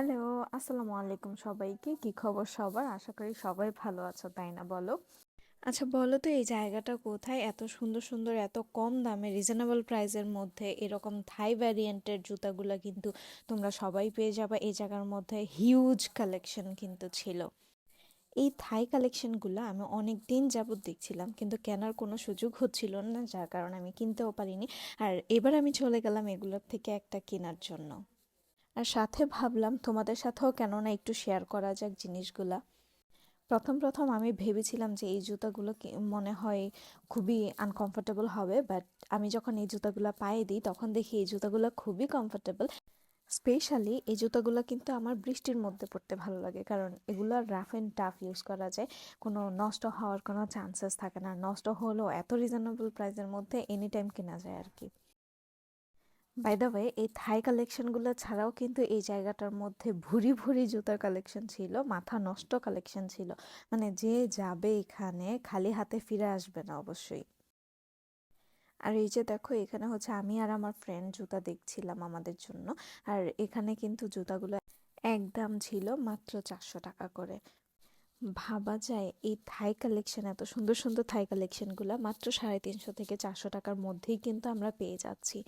Hello, আসসালামু আলাইকুম সবাইকে। কি খবর সবার? আশা করি সবাই ভালো আছো, তাই না বলো? আচ্ছা বলো তো এই জায়গাটা কোথায়? এত সুন্দর, সুন্দর এত কম দামে রিজনেবল প্রাইসের মধ্যে এরকম থাই ভ্যারিয়েন্টের জুতাগুলো কিন্তু তোমরা সবাই পেয়ে যাবে। এই জায়গার মধ্যে হিউজ কালেকশন কিন্তু ছিল। এই থাই কালেকশনগুলো আমি অনেক দিন যাবত দেখছিলাম কিন্তু কেনার কোনো সুযোগ হচ্ছিল না যার কারণে আমি কিনতেও পারিনি আর এবার আমি চলে গেলাম এগুলোর থেকে একটা কেনার জন্য আর সাথে ভাবলাম তোমাদের সাথেও কেননা একটু শেয়ার করা যাক জিনিসগুলা। প্রথম প্রথম আমি ভেবেছিলাম যে এই জুতাগুলো মনে হয় খুবই আনকমফোর্টেবল হবে বাট আমি যখন এই জুতাগুলো পায়ে দিই তখন দেখি এই জুতাগুলো খুবই কমফোর্টেবল স্পেশালি এই জুতাগুলো কিন্তু আমার বৃষ্টির মধ্যে পড়তে ভালো লাগে, কারণ এগুলো রাফ অ্যান্ড টাফ ইউজ করা যায়। কোনো নষ্ট হওয়ার কোনো চান্সেস থাকে না। নষ্ট হলেও এত রিজনেবল প্রাইসের মধ্যে এনি টাইম কেনা যায় আর কি। বাই দ্য ওয়ে এই থাই কালেকশনগুলো ছাড়াও কিন্তু এই জায়গাটার মধ্যে ভুরি ভুরি জুতার কালেকশন ছিল, মাথা নষ্ট কালেকশন ছিল। মানে যে যাবে এখানে খালি হাতে ফিরে আসবে না অবশ্যই। আর এই যে দেখো, এখানে হচ্ছে আমি আর আমার ফ্রেন্ড জুতা দেখছিলাম আমাদের জন্য। আর এখানে কিন্তু জুতাগুলো একদম ছিল মাত্র চারশো টাকা করে। ভাবা যায়, এই থাই কালেকশন এত সুন্দর সুন্দর থাই কালেকশনগুলো মাত্র সাড়ে তিনশো থেকে চারশো টাকার মধ্যেই কিন্তু আমরা পেয়ে যাচ্ছি।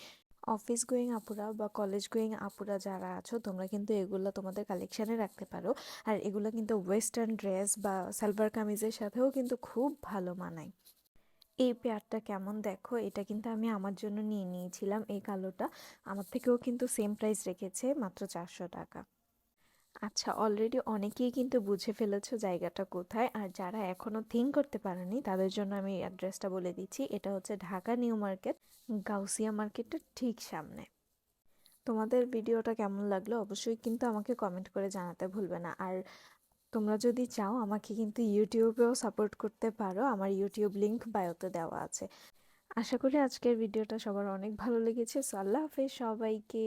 অফিস গোয়িং আপুরা বা কলেজ গোয়িং আপুরা যারা আছো, তোমরা কিন্তু এগুলো তোমাদের কালেকশানে রাখতে পারো। আর এগুলো কিন্তু ওয়েস্টার্ন ড্রেস বা সালভার কামিজের সাথেও কিন্তু খুব ভালো মানায়। এই পেয়ারটা কেমন দেখো? এটা কিন্তু আমি আমার জন্য নিয়ে নিয়েছিলাম, এই কালোটা। আমার থেকেও কিন্তু সেম প্রাইস রেখেছে মাত্র চারশো টাকা। আচ্ছা অলরেডি অনেকেই কিন্তু বুঝে ফেলেছো জায়গাটা কোথায়। আর যারা এখনও থিঙ্ক করতে পারেনি, তাদের জন্য আমি অ্যাড্রেসটা বলে দিচ্ছি। এটা হচ্ছে ঢাকা নিউ মার্কেট, গাউসিয়া মার্কেটের ঠিক সামনে। তোমাদের ভিডিওটা কেমন লাগল অবশ্যই কিন্তু আমাকে কমেন্ট করে জানাতে ভুলবে না। আর তোমরা যদি চাও, আমাকে কিন্তু ইউটিউবেও সাপোর্ট করতে পারো। আমার ইউটিউব লিঙ্ক বায়োতে দেওয়া আছে। আশা করি আজকের ভিডিওটা সবার অনেক ভালো লেগেছে। সো আল্লাহ হাফেজ সবাইকে।